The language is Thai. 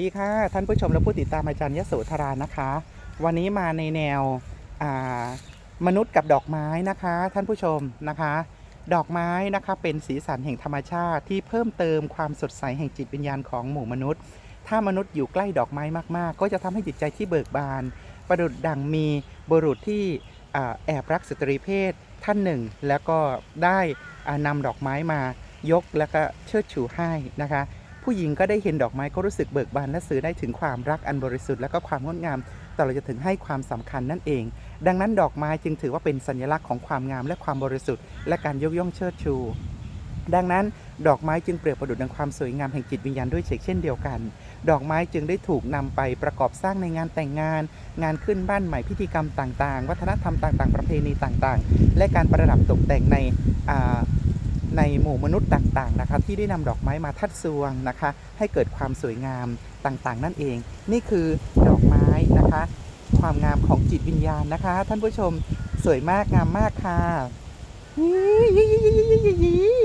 ดีค่ะ ท่านผู้ชมและผู้ติดตามอาจารย์ยโสธรานะคะ วันนี้มาในแนวมนุษย์กับดอกไม้นะคะ ท่านผู้ชมนะคะ ดอกไม้นะคะเป็นสีสันแห่งธรรมชาติที่เพิ่มเติมความสดใสแห่งจิตวิญญาณของหมู่มนุษย์ ถ้ามนุษย์อยู่ใกล้ดอกไม้มากๆ ก็จะทำให้จิตใจที่เบิกบาน ประดุดดังมีบุรุษที่แอบรักสตรีเพศท่านหนึ่ง แล้วก็ได้อ่านำดอกไม้มายกแล้วก็เชิดชูให้นะคะ ผู้หญิงก็ได้เห็นดอกไม้ก็รู้สึกเบิกบานและสื่อได้ถึงความรักอันบริสุทธิ์และก็ความงดงามตลอดจนถึงให้ความสำคัญนั่นเอง ดังนั้นดอกไม้จึงถือว่าเป็นสัญลักษณ์ของความงามและความบริสุทธิ์และการยกย่องเชิดชู ดังนั้น ดอกไม้จึงเปรียบประดุจดังความสวยงามแห่งจิตวิญญาณด้วยเช่นเดียวกัน ดอกไม้จึงได้ถูกนำไปประกอบสร้างในงานแต่งงาน งานขึ้นบ้านใหม่พิธีกรรมต่างๆ วัฒนธรรมต่างๆ ประเพณีต่างๆ และการประดับตกแต่งใน ในหมู่มนุษย์ต่างๆนะคะที่ได้นำดอกไม้มาทัดสวงนะคะ ให้เกิดความสวยงามต่างๆ นั่นเอง นี่คือดอกไม้นะคะ ความงามของจิตวิญญาณนะคะ ท่านผู้ชมสวยมากงามมากค่ะ